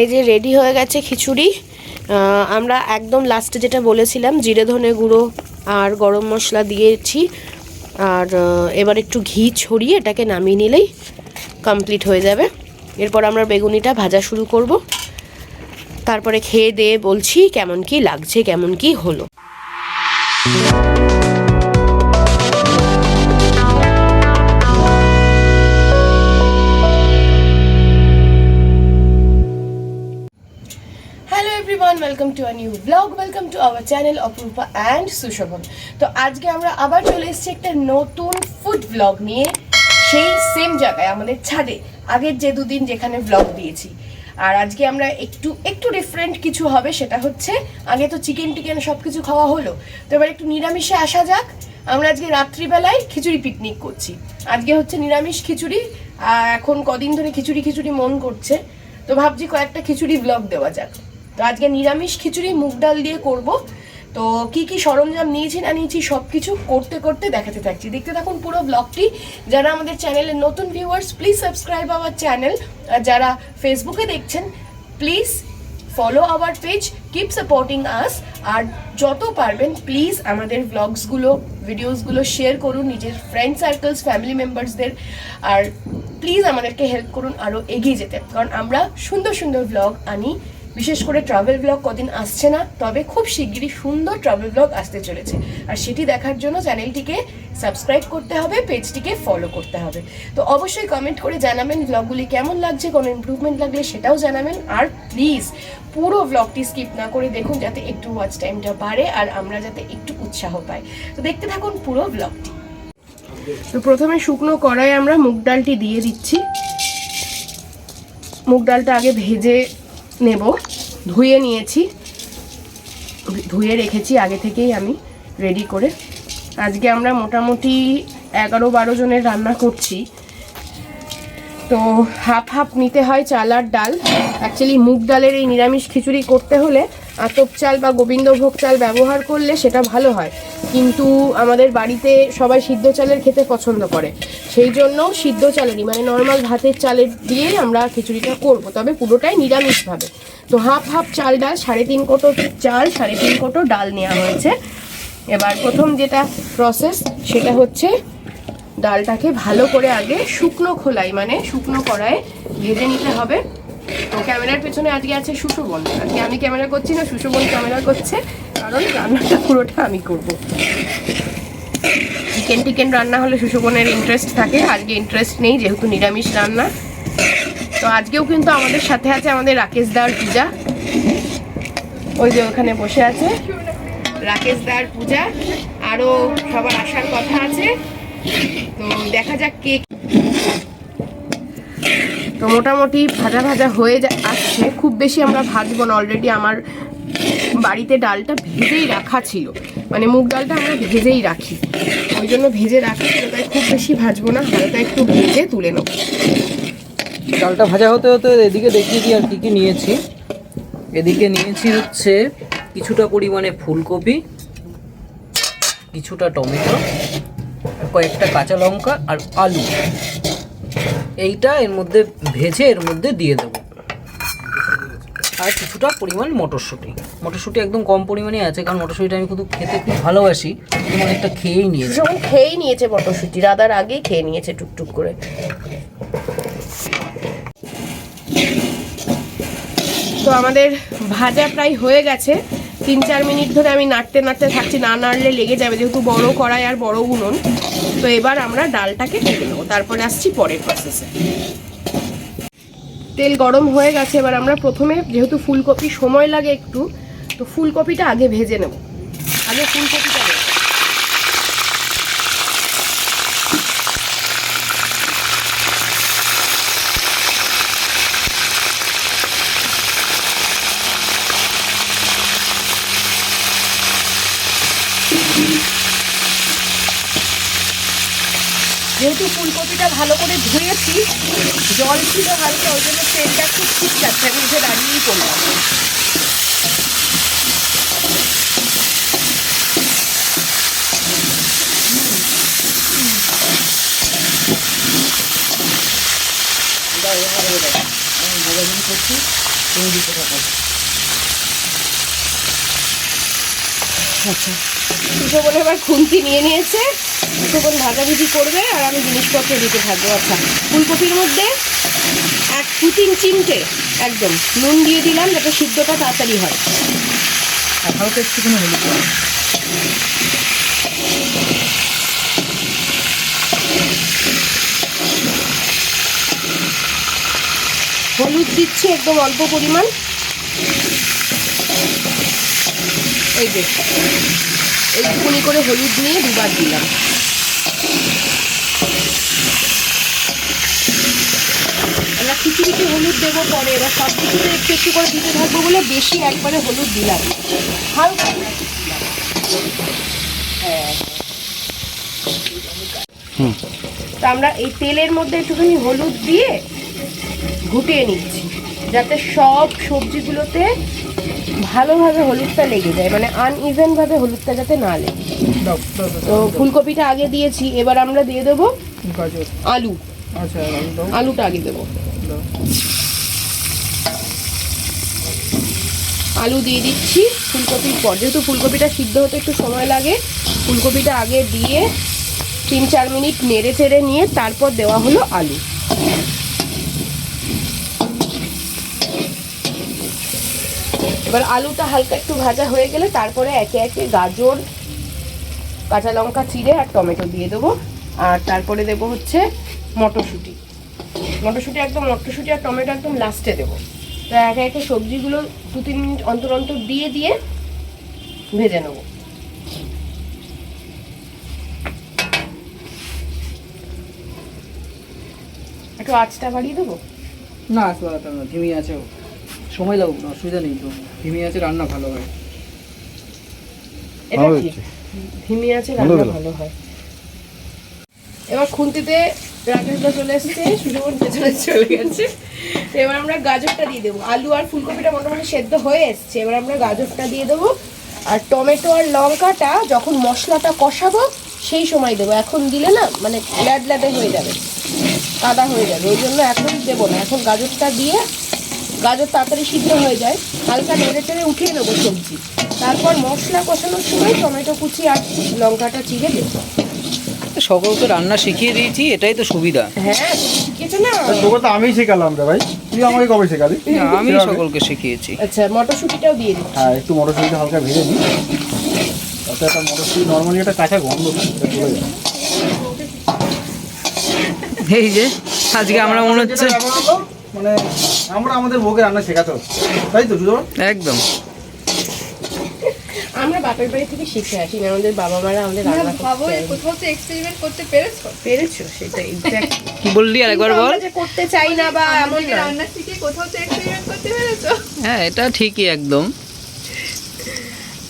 এই যে রেডি হয়ে গেছে খিচুড়ি আমরা একদম লাস্টে যেটা বলেছিলাম, জিরে ধনে গুঁড়ো আর গরম মশলা দিয়েছি। আর এবার একটু ঘি ছড়িয়ে এটাকে নামিয়ে নিলেই কমপ্লিট হয়ে যাবে। এরপর আমরা বেগুনিটা ভাজা শুরু করব। তারপরে খেয়ে দিয়ে বলছি কেমন কি লাগছে, কেমন কি হলো। Welcome to a new blog welcome to our channel Aparupa and Sushobhan তো আজকে আমরা আবার চলে এসেছি একটা নতুন ফুড ব্লগ নিয়ে, সেই সেম জায়গায়, আমাদের ছাদে, আগের যে দুদিন যেখানে ব্লগ দিয়েছি। আর আজকে আমরা একটু একটু ডিফারেন্ট কিছু হবে, সেটা হচ্ছে, আগে তো চিকেন টিকেন সব কিছু খাওয়া হলো, তো এবার একটু নিরামিষে আসা যাক। আমরা আজকে রাত্রিবেলায় খিচুড়ি পিকনিক করছি। আজকে হচ্ছে নিরামিষ খিচুড়ি এখন কদিন ধরে খিচুড়ি খিচুড়ি মন করছে, তো ভাবছি কয়েকটা খিচুড়ি ব্লগ দেওয়া যাক। তো আজকে নিরামিষ খিচুড়ি, মুগ ডাল দিয়ে করব। তো কি কি সরঞ্জাম নিয়েছি, না নিয়েছি সব কিছু করতে করতে দেখাতে থাকছি। দেখতে থাকুন পুরো ব্লগটি। যারা আমাদের চ্যানেলের নতুন viewers please subscribe our channel আর যারা ফেসবুকে দেখছেন please follow our page keep supporting us আর যত পারবেন প্লিজ আমাদের ব্লগসগুলো ভিডিওসগুলো শেয়ার করুন, নিজের ফ্রেন্ড সার্কেলস ফ্যামিলি মেম্বার্সদের আর প্লিজ আমাদেরকে হেল্প করুন আরও এগিয়ে যেতে। কারণ আমরা সুন্দর সুন্দর ব্লগ আনি। বিশেষ করে ট্রাভেল ব্লগ কদিন আসছে না, তবে খুব শিগগিরই সুন্দর ট্রাভেল ব্লগ আসতে চলেছে। আর সেটি দেখার জন্য চ্যানেলটিকে সাবস্ক্রাইব করতে হবে পেজটিকে ফলো করতে হবে। তো অবশ্যই কমেন্ট করে জানাবেন ব্লগগুলি কেমন লাগছে, কোনো ইম্প্রুভমেন্ট লাগলে সেটাও জানাবেন। আর প্লিজ পুরো ব্লগটি স্কিপ না করে দেখুন, যাতে একটু ওয়াচ টাইমটা বাড়ে আর আমরা যাতে একটু উৎসাহ পাই। তো দেখতে থাকুন পুরো ব্লগটি তো প্রথমে শুকনো কড়াই আমরা মুগ ডালটি দিয়ে দিচ্ছি। মুগ ডালটা আগে ভেজে নেব। ধুয়ে নিয়েছি। ধুয়ে রেখেছি আগে থেকেই আমি রেডি করে। আজকে আমরা মোটামুটি এগারো বারো জনের রান্না করছি। তো হাফ হাফ নিতে হয় চাল আর ডাল। অ্যাকচুয়ালি মুগ ডালের এই নিরামিষ খিচুড়ি করতে হলে আতপ চাল বা গোবিন্দভোগ চাল ব্যবহার করলে সেটা ভালো হয়। কিন্তু আমাদের বাড়িতে সবাই সিদ্ধ চালের খেতে পছন্দ করে। সেই জন্য সিদ্ধ চালেরই মানে নর্মাল ভাতের চালের দিয়েই আমরা খিচুড়িটা করব। তবে পুরোটাই নিরামিষভাবে। তো হাফ হাফ চাল ডাল, সাড়ে তিন কোটো চাল, সাড়ে তিন কোটো ডাল নেওয়া হয়েছে। এবার প্রথম যেটা প্রসেস সেটা হচ্ছে ডালটাকে ভালো করে আগে শুকনো খোলাই মানে শুকনো কড়ায় ভেজে নিতে হবে। তো ক্যামেরার পেছনে আজকে আছে সুশোভন। আজকে আমি ক্যামেরা করছি না, সুশোভন ক্যামেরা করছে, কারণ রান্নাটা পুরোটা আমি করব। চিকেন টিকেন রান্না হলে সুশোভনের ইন্টারেস্ট থাকে, আজকে ইন্টারেস্ট নেই, যেহেতু নিরামিষ রান্না। তো আজকেও কিন্তু আমাদের সাথে আছে আমাদের রাকেশ দার পূজা। ওই যে ওখানে বসে আছে। রাকেশ দার পূজা। আরও সবার আসার কথা আছে। তো দেখা যাক কে তো মোটামুটি ভাজা ভাজা হয়ে আসছে। খুব বেশি আমরা ভাজবো না। অলরেডি আমার বাড়িতে ডালটা ভেজেই রাখা ছিল। মানে মুগ ডালটা আমরা ভেজেই রাখি। ওই জন্য ভেজে রাখা তাই খুব বেশি ভাজবো না। হালকা একটু ভেজে তুলে নেব। ডালটা ভাজা হতে হতে এদিকে দেখিয়ে দিই আর কী কী নিয়েছি। এদিকে নিয়েছি হচ্ছে কিছুটা পরিমাণে ফুলকপি, কিছুটা টমেটো কয়েকটা কাঁচা লঙ্কা আর আলু। এইটা এর মধ্যে ভেজে এর মধ্যে দিয়ে দেবো। আর কিছুটা পরিমাণ মটরশুঁটি। মটরশুঁটি একদম কম পরিমাণে আছে, কারণ মটরশুঁটিটা আমি কিন্তু খেতে খুব ভালোবাসি। অনেকটা খেয়েই নিয়েছি। সুশোভন খেয়েই নিয়েছে মটরশুঁটি রাদার আগেই খেয়ে নিয়েছে টুকটুক করে। তো আমাদের ভাজা প্রায় হয়ে গেছে। তিন চার মিনিট ধরে আমি নাড়তে নাড়তে থাকছি না নাড়লে লেগে যাবে, যেহেতু বড় কড়াই আর বড় উনুন। তো এবার আমরা ডালটাকে ঢেকে নেব, তারপরে আসছি পরের প্রসেসে তেল গরম হয়ে গেছে, এবার আমরা প্রথমে যেহেতু ফুলকপি সময় লাগে একটু, তো ফুলকপিটা আগে ভেজে নেব। আগে ফুলকপিটা নেব যেহেতু ফুলকপিটা ভালো করে ধুয়েছি। জল ছিল হালকা, ওই জন্য তেলটা খুব ঠিক যাচ্ছে, আমি উঠে দাঁড়িয়েই করলাম আচ্ছা সুশোভন এবার খুন্তি নিয়ে নিয়েছে। সুশোভন ভাজাভুজি করবে আর আমি জিনিসপত্র দিতে থাকব। আচ্ছা ফুলকপির মধ্যে এক দু তিন চিমটে একদম নুন দিয়ে দিলাম যাতে সিদ্ধটা তাড়াতাড়ি হয়। আর হালকা একটুখানি হলুদ। হলুদ দিচ্ছি একদম অল্প পরিমাণ। এই যে এইটুকুনি করে হলুদ নিয়ে দুবার দিলাম। আমরা খিচুড়িতে হলুদ দেবো পরে এবার সব কিছুতে একটু একটু করে দিতে থাকব বলে বেশি একবারে হলুদ দিলাম। হালকা হ্যাঁ। তা আমরা এই তেলের মধ্যে একটুখানি হলুদ দিয়ে ঘুটিয়ে নিচ্ছি। যাতে সব সবজিগুলোতে ভালোভাবে হলুদটা লেগে যায় মানে আনইভেন ভাবে হলুদটা যাতে না লেগে তো ফুলকপিটা আগে দিয়েছি এবার আমরা দিয়ে দেবো আলু। আচ্ছা আলু আলুটা আগে দেবো। আলু দিয়ে দিচ্ছি ফুলকপির পর। যেহেতু ফুলকপিটা সিদ্ধ হতে একটু সময় লাগে ফুলকপিটা আগে দিয়ে তিন চার মিনিট নেড়ে চেড়ে নিয়ে তারপর দেওয়া হলো আলু। এবার আলুটা হালকা একটু ভাজা হয়ে গেলে তারপরে একে একে গাজর, কাঁচা লঙ্কা, চিড়ে আর টমেটো দিয়ে দেবো। আর তারপরে দেবো হচ্ছে মটরশুঁটি। মটরশুঁটি একদম, মটরশুঁটি আর টমেটো একদম লাস্টে দেবো। তো একে একে সবজিগুলো দু তিন মিনিট অন্তর অন্তর দিয়ে দিয়ে ভেজে নেব। একটু আঁচটা বাড়িয়ে দেবো? না আসতে পারতাম না, ধিমি আছে সময় লাগুক না অসুবিধা নেই তো। ধিমি আছে রান্না ভালো হয়। এটা কি। ধিমি আছে রান্না ভালো হয়। এবার খুন্তিতে রাকেশদা চলে এসেছে সুযোগন পেছনে চলে গেছে। এবার আমরা গাজরটা দিয়ে দেবো। আলু আর ফুলকপিটা মোটামুটি সেদ্ধ হয়ে এসছে। এবার আমরা গাজরটা দিয়ে দেবো। আর টমেটো আর লঙ্কাটা যখন মশলাটা কষাবো সেই সময় দেবো। এখন দিলে না মানে ল্যাড ল্যাডে হয়ে যাবে। কাদা হয়ে যাবে। ওই জন্য এখন দেবো না। এখন গাজরটা দিয়ে গাজর তাড়াতাড়ি সিদ্ধ হয়ে যায় হালকা নেড়ে চেড়ে উঠিয়ে নেব সবজি। তারপর মশলা কষানোর সময় টমেটো কুচি আর লঙ্কাটা চিড়ে দেবো সকলকে রান্না শিখিয়ে দিয়েছি এটাই তো সুবিধা। হ্যাঁ তুমি না? তোকে তো আমি শেখালাম রে ভাই। তুই আমাকে কবে শেখালি? আমি। সকলকে শিখিয়েছি। আচ্ছা মটরশুঁটিটাও দিয়ে দিচ্ছি। হ্যাঁ একটু মটরশুঁটিটা হালকা ভেজে নিই। তাতে একটা মটরশুঁটি নর্মালি একটা কাঁচা গন্ধ চলে যায়। এই যে আজকে আমরা মনে হচ্ছে মানে আমরা আমাদের বউকে রান্না শেখাতে হচ্ছে তাই তো সুজন একদম। আমরা বাপের বাড়ি থেকে শিখে আসি না আমাদের বাবা মারা আমাদের রান্না করতে যে কোথাও তো এক্সপেরিমেন্ট করতে পেরেছ? পেরেছ সেটাই। কি বললি আরেকবার বল? করতে চাই না বা এমন রান্না শিখে কোথাও তো এক্সপেরিমেন্ট করতে পেরেছ? হ্যাঁ এটা ঠিকই একদম।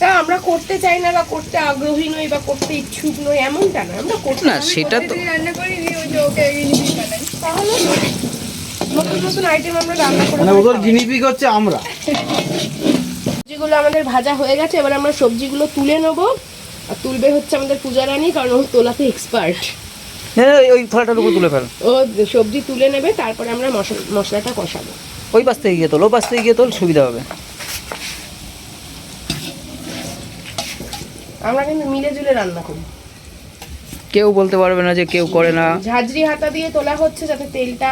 তা আমরা করতে চাই না বা করতে আগ্রহী নই বা করতে ইচ্ছুক নই এমনটা না। আমরা করতে না সেটা তো রান্না করি? ওই যে ওকে বানাই। তাহলে নতুন নতুন আইটেম আমরা রান্না করে মানে ওদের গিনিপিক হচ্ছে আমরা। সবজিগুলো আমাদের ভাজা হয়ে গেছে এবার আমরা সবজিগুলো তুলে নেব। আর তুলবে হচ্ছে আমাদের পূজা রানী কারণ ও তোলাতে এক্সপার্ট হ্যাঁ, ওই থালাটার উপর তুলে ফেল। ও সবজি তুলে নেবে তারপরে আমরা মশলা মশলাটা কষাবো। ওই পাশ থেকে গিয়ে তোল ও পাশ থেকে গিয়ে তোল সুবিধা হবে। আমরা কিন্তু মিলে জুলে রান্না করি। কেউ বলতে পারবে না যে কেউ করে না। ঝাঁঝরি হাতা দিয়ে তোলা হচ্ছে যাতে তেলটা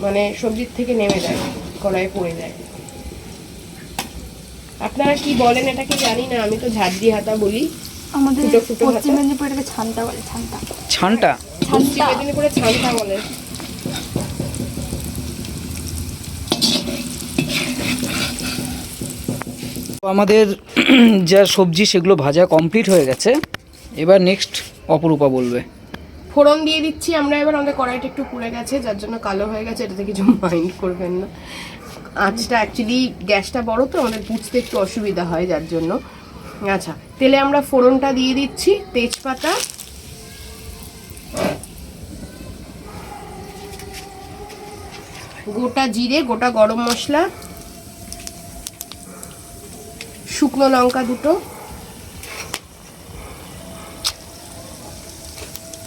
মানে সবজির থেকে নেমে যায় কড়াই পড়ে যায়। আপনারা কি বলেন এটাকে জানি না আমি তো ঝাঁঝরি হাতা বলি। আমাদের পশ্চিম হাতে। মেদিনীপুর এটাকে ছান্তা বলে ছান্তা। ছানটা পশ্চিম মেদিনীপুরে ছান্তা বলে। তো আমাদের যা সবজি সেগুলো ভাজা কমপ্লিট হয়ে গেছে। এবার নেক্সট অপরূপা বলবে। ফোড়ন দিয়ে দিচ্ছি, আমরা এবার আমাদের কড়াইটা একটু পুড়ে গেছে, যার জন্য কালো হয়ে গেছে এটাতে কিছু মাইন্ড করবেন না। আঁচটা অ্যাকচুয়ালি গ্যাসটা বড় তো, আমাদের পুড়তে একটু অসুবিধা হয়, যার জন্য। আচ্ছা তেলে আমরা ফোড়নটা দিয়ে দিচ্ছি, তেজপাতা। গোটা জিরে, গোটা গরম মশলা। শুকনো লঙ্কা দুটো।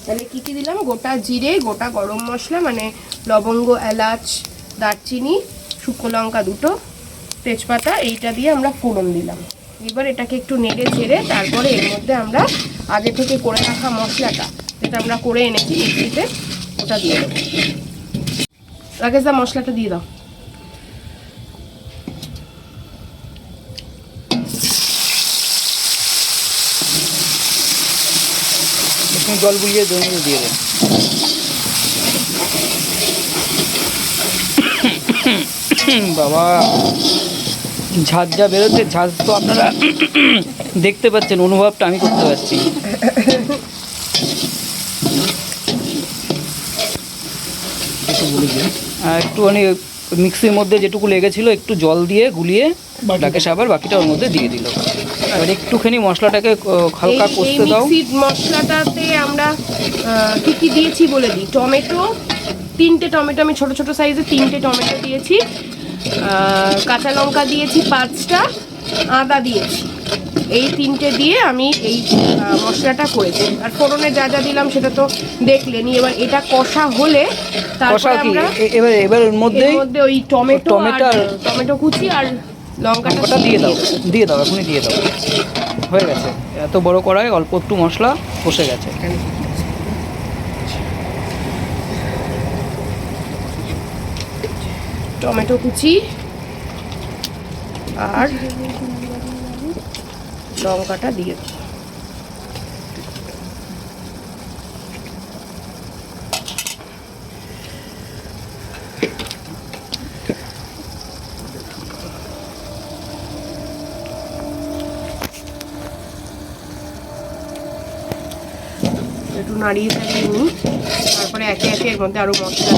তাহলে কী কী দিলাম? গোটা জিরে, গোটা গরম মশলা মানে লবঙ্গ, এলাচ, দারচিনি, শুকনো লঙ্কা দুটো, তেজপাতা, এইটা দিয়ে আমরা ফোড়ন দিলাম। এবার এটাকে একটু নেড়ে ছেড়ে তারপরে এর মধ্যে আমরা আগে থেকে করে রাখা মশলাটা, যেটা আমরা করে এনেছি মিক্সিতে ওটা দিয়ে দেবো। রাকেশ দা, মশলাটা দিয়ে দাও। জল গুলিয়ে জল দিয়ে দেন বাবা, ঝাঁজ যা বেরোচ্ছে, ঝাঁজ তো আপনারা দেখতে পাচ্ছেন, অনুভবটা আমি করতে পারছি। একটুখানি মিক্সির মধ্যে যেটুকু লেগেছিল একটু জল দিয়ে গুলিয়ে ডাকে সাবার বাকিটা ওর মধ্যে দিয়ে দিল। এবার একটুখানি মশলাটাকে হালকা কষতে দাও। মশলাটাতে আমরা কি কি দিয়েছি বলে দিই? টমেটো তিনটে টমেটো আমি ছোট ছোট সাইজে তিনটে টমেটো দিয়েছি। কাঁচা লঙ্কা দিয়েছি পাঁচটা আদা দিয়েছি। এই তিনটে দিয়ে আমি এই মশলাটা করেছি। আর ফোড়নে যা যা দিলাম সেটা তো দেখলেনি। এবার এটা কষা হলে কষা তারপরে আমরা এবার এবার এর মধ্যেই মধ্যে ওই টমেটো টমেটো টমেটো কুচি আর লঙ্কাটা দিয়ে দাও। দিয়ে দাও এখনই দিয়ে দাও। হয়ে গেছে। এত বড় কড়াই অল্প একটু মশলা বসে গেছে। টমেটো কুচি আর লঙ্কাটা দিয়ে। একটু নাড়িয়ে চাড়িয়ে তারপরে একে একে এর মধ্যে আরও মশলা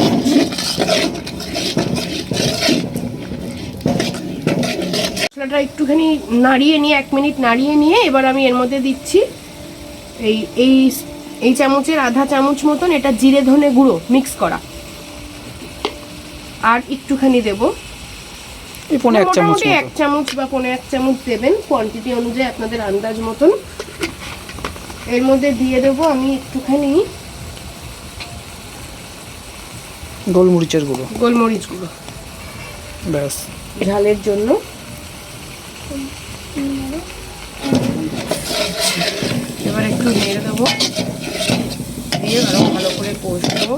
মশলাটা একটুখানি নাড়িয়ে নিয়ে এক মিনিট নাড়িয়ে নিয়ে এবার আমি এর মধ্যে দিচ্ছি এই এই এই চামচের আধা চামচ মতন এটা জিরে ধনে গুঁড়ো মিক্স করা। আর একটুখানি দেবো। মোটামুটি এক চামচ বা পনে এক চামচ দেবেন কোয়ান্টিটি অনুযায়ী আপনাদের আন্দাজ মতন। এর মধ্যে দিয়ে দেবো আমি একটুখানি গোলমরিচের গুঁড়ো। গোলমরিচ গুঁড়ো। ব্যাস। ঝালের জন্য। এবার একটু নেড়ে দেবো। দিয়ে আরও ভালো করে কষবো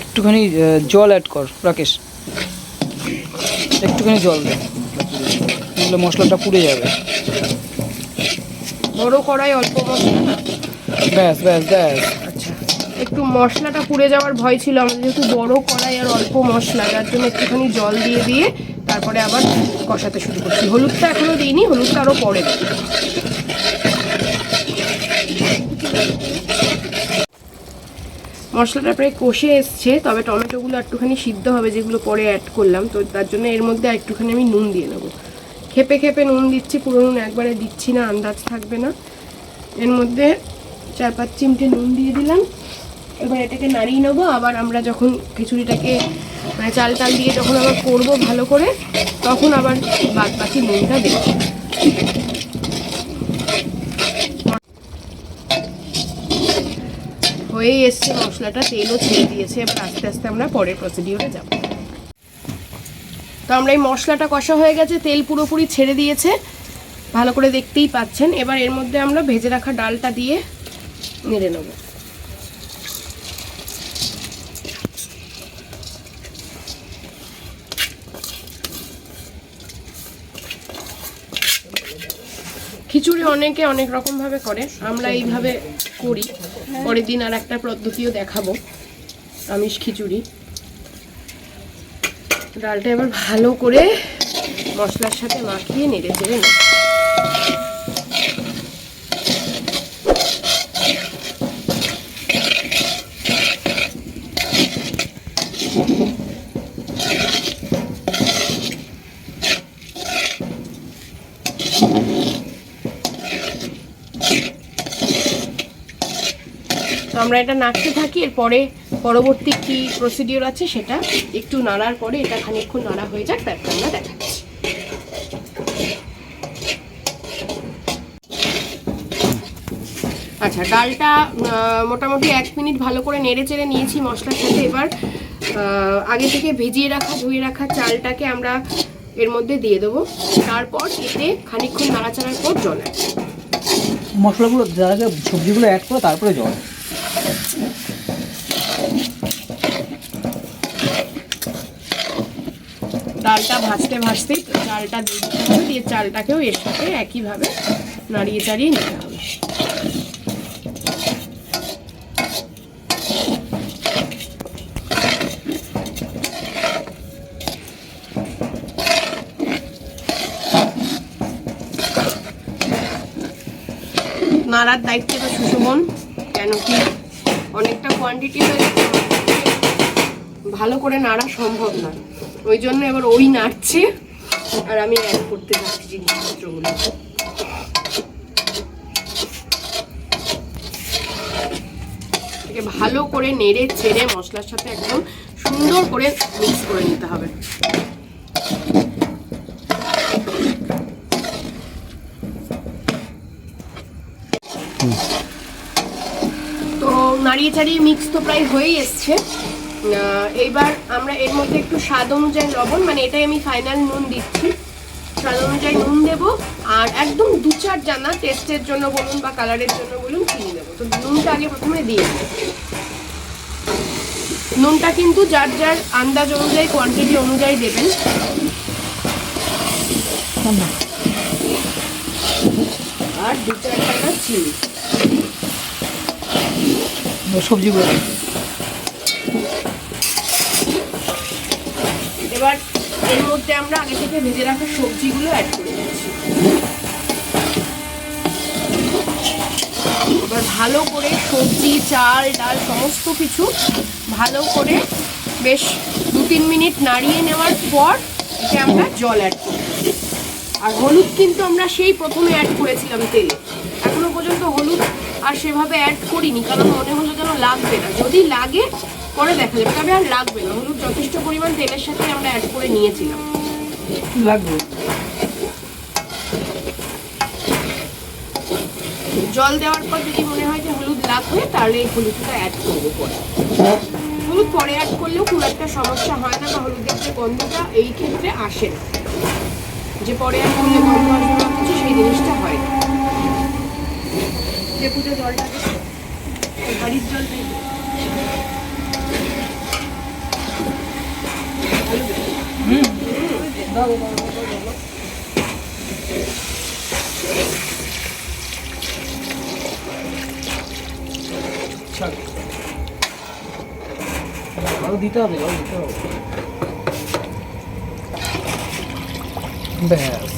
একটুখানি জল অ্যাড কর রাকেশ। একটুখানি জল দে। তাহলে মশলাটা পুড়ে যাবে। বড় কড়াই অল্প মশলা ব্যাস ব্যাস ব্যাস। একটু মশলাটা পুড়ে যাওয়ার ভয় ছিল, আমাদের যেহেতু বড় কড়াই আর অল্প মশলা, যার জন্য একটুখানি জল দিয়ে দিয়ে তারপরে আবার কষাতে শুরু করছি। হলুদটা এখনও দিইনি, হলুদটা আরও পরে মশলাটা প্রায় কষে এসছে, তবে টমেটোগুলো একটুখানি সিদ্ধ হবে যেগুলো পরে অ্যাড করলাম, তো তার জন্য এর মধ্যে একটুখানি আমি নুন দিয়ে নেব। খেপে খেপে নুন দিচ্ছি, পুরো নুন একবারে দিচ্ছি না, আন্দাজ থাকবে না। এর মধ্যে চার পাঁচ চিমটে নুন দিয়ে দিলাম। এবার এটাকে নাড়িয়ে নেব, আবার আমরা যখন খিচুড়িটাকে মানে চাল টাল দিয়ে যখন আবার করব ভালো করে, তখন আবার বাদ বাকি নুনটা দেবো। হয়েই এসছে, মশলাটা তেলও ছেড়ে দিয়েছে, এবার আস্তে আস্তে আমরা পরের প্রসিডিওরে যাব। তো আমরা এই মশলাটা কষা হয়ে গেছে, তেল পুরোপুরি ছেড়ে দিয়েছে, ভালো করে দেখতেই পাচ্ছেন। এবার এর মধ্যে আমরা ভেজে রাখা ডালটা দিয়ে নেড়ে নেব। খিচুড়ি অনেকে অনেক রকমভাবে করে, আমরা এইভাবে করি। পরের দিন আর একটা পদ্ধতিও দেখাবো, আমিষ খিচুড়ি। ডালটা এবার ভালো করে মশলার সাথে মাখিয়ে নেড়ে চেড়ে নেব। আমরা এটা নাড়তে থাকি, এরপরে পরবর্তী কি প্রসিডিওর আছে সেটা একটু নাড়ার পরে এটা খানিকক্ষণ নাড়া হয়ে যাক, তারপর আমরা দেখাচ্ছি। আচ্ছা ডালটা মোটামুটি এক মিনিট ভালো করে নেড়ে চেড়ে নিয়েছি মশলার সাথে। এবার আগে থেকে ভেজিয়ে রাখা, ধুয়ে রাখা চালটাকে আমরা এর মধ্যে দিয়ে দেবো। তারপর এতে খানিকক্ষণ নাড়াচাড়ার পর জল মশলাগুলো সবজিগুলো অ্যাড করে তারপরে জল। ডালটা ভাজতে ভাজতেই চালটা দিয়ে দিতে হবে, দিয়ে চালটাকেও এর সাথে একইভাবে নাড়িয়ে চাড়িয়ে নিতে হবে। নাড়ার দায়িত্বে তো কেন কি অনেকটা কোয়ান্টিটি যাচ্ছে ভালো করে নাড়া সম্ভব না। ওই জন্য এবার ওই নাড়ছে, আর আমি অ্যাড করতে যাচ্ছি জিনিসপত্রগুলো। ভালো করে নেড়ে ছেড়ে মশলার সাথে একদম সুন্দর করে মিক্স করে নিতে হবে। তো নাড়িয়ে চাড়িয়ে মিক্স তো প্রায় হয়েই এসছে। এইবার আমরা এর মধ্যে একটু স্বাদ অনুযায়ী লবণ মানে এটাই আমি ফাইনাল নুন দিচ্ছি। স্বাদ অনুযায়ী নুন দেবো, আর একদম দু চার জানা টেস্টের জন্য বলুন বা কালারের জন্য বলুন চিনি দেবো। তো নুনটা আগে প্রথমে দিয়ে। নুনটা কিন্তু যার যার আন্দাজ অনুযায়ী কোয়ান্টিটি অনুযায়ী দেবেন। আর দু চার টাকা চিনি। সবজিগুলো এবার এর মধ্যে আমরা আগে থেকে ভেজে রাখা সবজিগুলো অ্যাড করে দিচ্ছি এবার ভালো করে সবজি, চাল, ডাল, সমস্ত কিছু ভালো করে বেশ দু তিন মিনিট নাড়িয়ে নেওয়ার পর এতে আমরা জল অ্যাড করি। আর হলুদ কিন্তু আমরা সেই প্রথমে অ্যাড করেছিলাম তেলে। এখনও পর্যন্ত হলুদ আর সেভাবে অ্যাড করিনি, কারণ মনে হলো যেন লাগবে না। যদি লাগে পরে দেখা যাবে। তবে আর লাগবে না। হলুদ যথেষ্ট পরিমাণ তেলের সাথে আমরা অ্যাড করে নিয়েছিলাম। লাগবে। জল দেওয়ার পর যদি মনে হয় যে হলুদ লাগবে তাহলে এই হলুদটা অ্যাড করব পরে। হলুদ পরে অ্যাড করলেও খুব একটা সমস্যা হয় না বা হলুদের যে গন্ধটা এই ক্ষেত্রে আসে না। যে পরে অ্যাড করলে গন্ধ আসবে বা কিছু সেই জিনিসটা হয় না। যে পুজো জলটা বাড়ির জলটাই আরও দিতে হবে জল দিতে হবে। ব্যাস।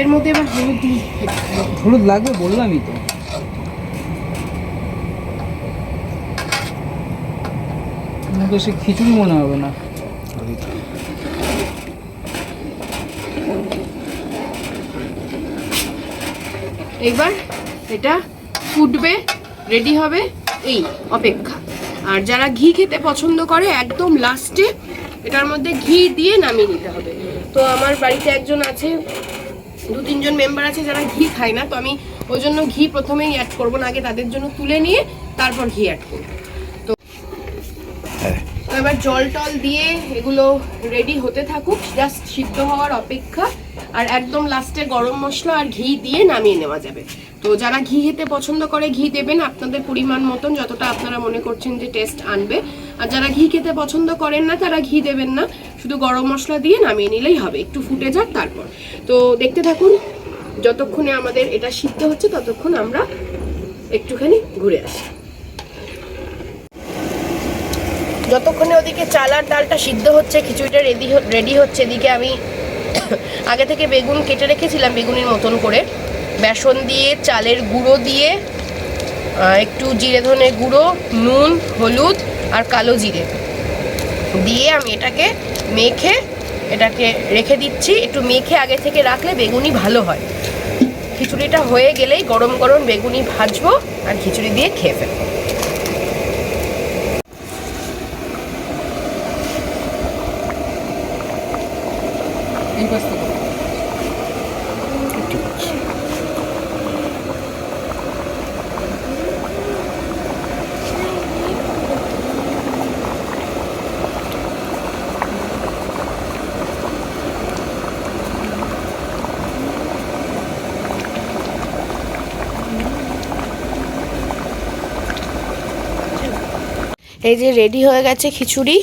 এর মধ্যে এবার হলুদ হলুদ লাগবে বললামই তো। আমাকে সে খিচুড়ি মনে হবে না। এবার এটা ফুটবে রেডি হবে এই অপেক্ষা। আর যারা ঘি খেতে পছন্দ করে, একদম লাস্টে এটার মধ্যে ঘি দিয়ে নামিয়ে নিতে হবে। তো আমার বাড়িতে একজন আছে, দু তিনজন মেম্বার আছে যারা ঘি খায় না, তো আমি ওই জন্য ঘি প্রথমেই অ্যাড করব, না আগে তাদের জন্য তুলে নিয়ে তারপর ঘি অ্যাড করব। জল টল দিয়ে এগুলো রেডি হতে থাকুক জাস্ট সিদ্ধ হওয়ার অপেক্ষা। আর একদম লাস্টে গরম মশলা আর ঘি দিয়ে নামিয়ে নেওয়া যাবে। তো যারা ঘি খেতে পছন্দ করে, ঘি দেবেন আপনাদের পরিমাণ মতন, যতটা আপনারা মনে করছেন যে টেস্ট আনবে। আর যারা ঘি খেতে পছন্দ করেন না, তারা ঘি দেবেন না। শুধু গরম মশলা দিয়ে নামিয়ে নিলেই হবে, একটু ফুটে যাক তারপর। তো দেখতে থাকুন, যতক্ষণে আমাদের এটা সিদ্ধ হচ্ছে, ততক্ষণ আমরা একটুখানি ঘুরে আসি। যতক্ষণে ওদিকে চালার ডালটা সিদ্ধ হচ্ছে, খিচুড়িটা রেডি রেডি হচ্ছে, এদিকে আমি আগে থেকে বেগুন কেটে রেখেছিলাম বেগুনের মতন করে। বেসন দিয়ে, চালের গুঁড়ো দিয়ে একটু জিরে ধনে গুঁড়ো, নুন, হলুদ আর কালো জিরে দিয়ে আমি এটাকে মেখে এটাকে রেখে দিচ্ছি। একটু মেখে আগে থেকে রাখলে বেগুনি ভালো হয়। খিচুড়িটা হয়ে গেলেই গরম গরম বেগুনি ভাজবো আর খিচুড়ি দিয়ে খেয়ে ফেলব। in questo modo. এই যে রেডি হয়ে গেছে খিচুড়ি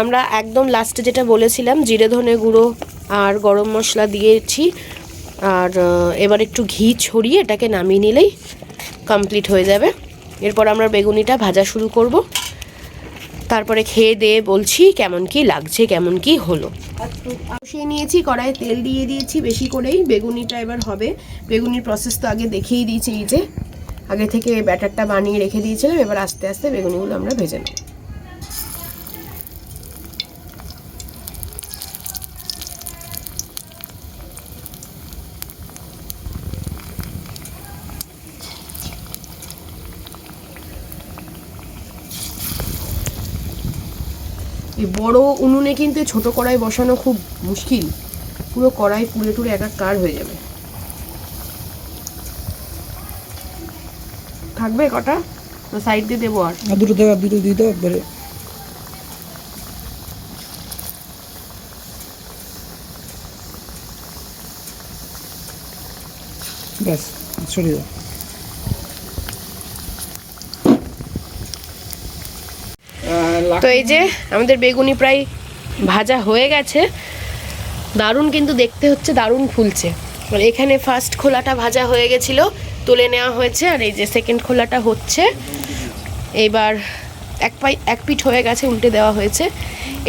আমরা একদম লাস্টে যেটা বলেছিলাম, জিরে ধনে গুঁড়ো আর গরম মশলা দিয়েছি। আর এবার একটু ঘি ছড়িয়ে এটাকে নামিয়ে নিলেই কমপ্লিট হয়ে যাবে। এরপর আমরা বেগুনিটা ভাজা শুরু করব। তারপরে খেয়ে দিয়ে বলছি কেমন কি লাগছে, কেমন কি হলো। বসিয়ে নিয়েছি, কড়াইয়ে তেল দিয়ে দিয়েছি বেশি করেই। বেগুনিটা এবার হবে। বেগুনির প্রসেস তো আগে দেখিয়ে দিয়েছি এই যে। আগে থেকে ব্যাটারটা বানিয়ে রেখে দিয়েছিলাম, এবার আস্তে আস্তে বেগুনিগুলো আমরা ভেজে নেব। বড় উনুনে কিন্তু ছোট কড়াই বসানো খুব মুশকিল। পুরো কড়াই পুড়ে টুড়ে একাকার হয়ে যাবে। থাকবে কটা? সাইড দিয়ে দেবো আর। দুটো আর দুটো দিতে বেড়ে ব্যাস, সরিয়ে দাও। তো এই যে আমাদের বেগুনি প্রায় ভাজা হয়ে গেছে। দারুণ কিন্তু দেখতে হচ্ছে, দারুণ ফুলছে। আর এখানে ফার্স্ট খোলাটা ভাজা হয়ে গেছিল, তুলে নেওয়া হয়েছে, আর এই যে সেকেন্ড খোলাটা হচ্ছে। এবার এক পাই এক পিঠ হয়ে গেছে, উল্টে দেওয়া হয়েছে।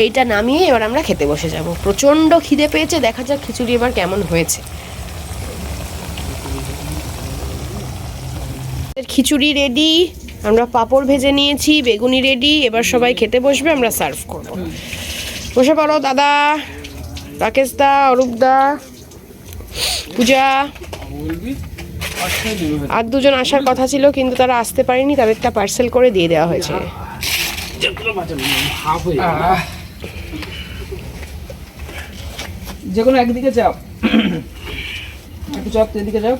এইটা নামিয়ে এবার আমরা খেতে বসে যাব। প্রচণ্ড খিদে পেয়েছে, দেখা যাক খিচুড়ি এবার কেমন হয়েছে। খিচুড়ি রেডি আমরা পাঁপড় ভেজে নিয়েছি, বেগুনি রেডি এবার সবাই খেতে বসবে, আমরা সার্ভ করব। বসে পড়ো, দাদা, রাকেশ দা, অরূপ দা, পূজা। আর দুজন আসার কথা ছিল, কিন্তু তারা আসতে পারেনি, তাদেরটা পার্সেল করে দিয়ে দেওয়া হয়েছে। হয়ে যে কোনো একদিকে চাপ একটু চাপ, এদিকে চাপ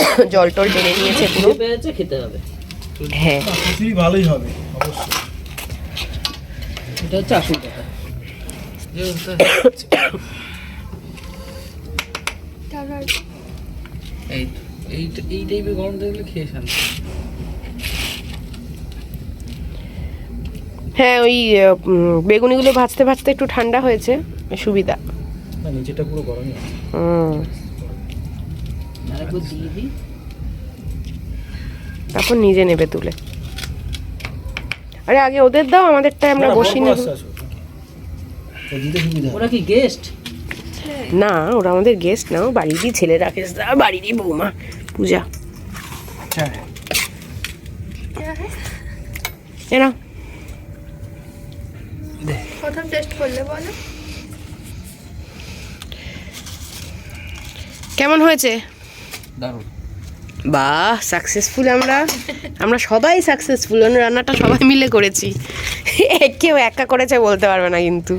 জল টল টেনে নিয়েছে পুরো। পেয়েছে খেতে হবে। হ্যাঁ। খিচুড়ি ভালোই হবে অবশ্যই। এটা হচ্ছে আসল কথা। এই এই টাইপের গরম থাকলে খেয়ে শান্তি। হ্যাঁ ওই বেগুনিগুলো ভাজতে ভাজতে একটু ঠান্ডা হয়েছে সুবিধা। না নিচেটা পুরো গরমই দিয়ে দিই। তারপর নিজে নেবে তুলে। আরে আগে ওদের দাও আমাদেরটা আমরা সুবিধা ওরা কি গেস্ট না ওরা আমাদের গেস্ট নাও বাড়িরই ছেলে রাকেশ দা বাড়িরই বৌমা পূজা। এরা। প্রথম টেস্ট করলে বলো। কেমন হয়েছে? দারুণ। বাহ সাকসেসফুল আমরা। আমরা সবাই সাকসেসফুল রান্নাটা সবাই মিলে করেছি। কেউ একা করেছে বলতে পারবে না কিন্তু।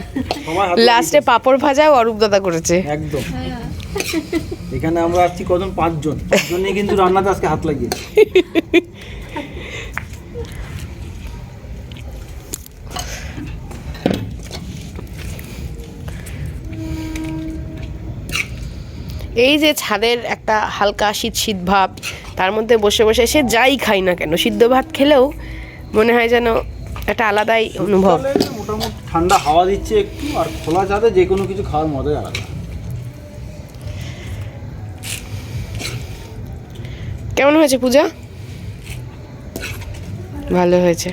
লাস্টে পাপড় ভাজাও অরূপ দাদা করেছে। একদম। এখানে আমরা আছি কজন? পাঁচজন। পাঁচজনে কিন্তু রান্নাতে আজকে হাত লাগিয়েছি। এই যে ছাদের একটা হালকা শীত শীত ভাব তার মধ্যে বসে বসে সে যাই খাই না কেন সিদ্ধ ভাত খেলেও মনে হয় যেন একটা আলাদাই অনুভব। মোটামুটি ঠান্ডা হাওয়া দিচ্ছে একটু আর খোলা ছাদে যে কোনো কিছু খাওয়ার মজাই আলাদা। কেমন হয়েছে পূজা? ভালো হয়েছে।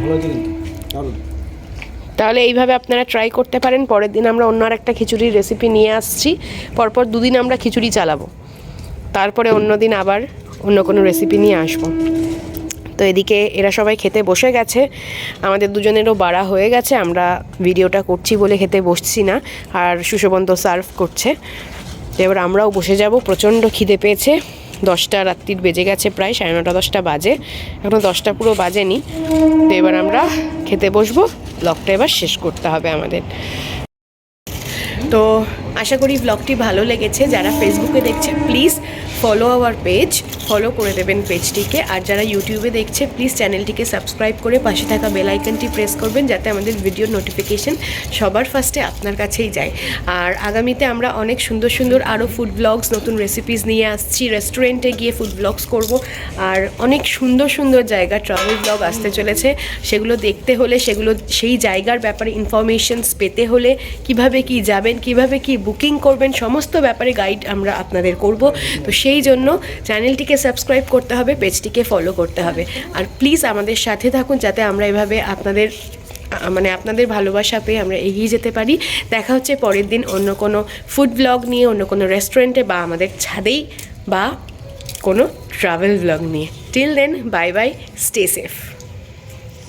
ভালো দারুণ। তাহলে এইভাবে আপনারা ট্রাই করতে পারেন, পরের দিন আমরা অন্য আর একটা খিচুড়ির রেসিপি নিয়ে আসছি। পরপর দুদিন আমরা খিচুড়ি চালাবো। তারপরে অন্য দিন আবার অন্য কোনো রেসিপি নিয়ে আসব। তো এদিকে এরা সবাই খেতে বসে গেছে। আমাদের দুজনেরও বাড়া হয়ে গেছে, আমরা ভিডিওটা করছি বলে খেতে বসছি না, আর সুশোভন্ত সার্ভ করছে। এবার আমরাও বসে যাব, প্রচণ্ড খিদে পেয়েছে। দশটা রাত্রির বেজে গেছে প্রায়, সাড়ে নটা, দশটা বাজে। এখনও দশটা পুরো বাজেনি। তো এবার আমরা খেতে বসবো। ব্লগটা এবার শেষ করতে হবে আমাদের। তো আশা করি ব্লগটি ভালো লেগেছে। যারা ফেসবুকে দেখছে please follow our page follow করে দেবেন পেজটিকে আর যারা ইউটিউবে দেখছে প্লিজ চ্যানেলটিকে সাবস্ক্রাইব করে পাশে থাকা বেল আইকনটি প্রেস করবেন, যাতে আমাদের ভিডিও নোটিফিকেশন সবার ফার্স্টে আপনার কাছেই যায়। আর আগামীতে আমরা অনেক সুন্দর সুন্দর আরও ফুড ব্লগস নতুন রেসিপিস নিয়ে আসছি। রেস্টুরেন্টে গিয়ে ফুড ব্লগস করব। আর অনেক সুন্দর সুন্দর জায়গা ট্রাভেল ব্লগ আসতে চলেছে। সেগুলো দেখতে হলে, সেগুলো, সেই জায়গার ব্যাপারে ইনফরমেশনস পেতে হলে কীভাবে কি যাবেন, কীভাবে কি বুকিং করবেন, সমস্ত ব্যাপারে গাইড আমরা আপনাদের করব। তো সেই জন্য চ্যানেলটিকে সাবস্ক্রাইব করতে হবে, পেজটিকে ফলো করতে হবে। আর প্লিজ আমাদের সাথে থাকুন যাতে আমরা এভাবে আপনাদের মানে আপনাদের ভালোবাসা পেয়ে আমরা এগিয়ে যেতে পারি। দেখা হচ্ছে পরের দিন অন্য কোনো ফুড ব্লগ নিয়ে, অন্য কোনো রেস্টুরেন্টে বা আমাদের ছাদেই বা কোনো ট্রাভেল ব্লগ নিয়ে। Till then bye bye stay safe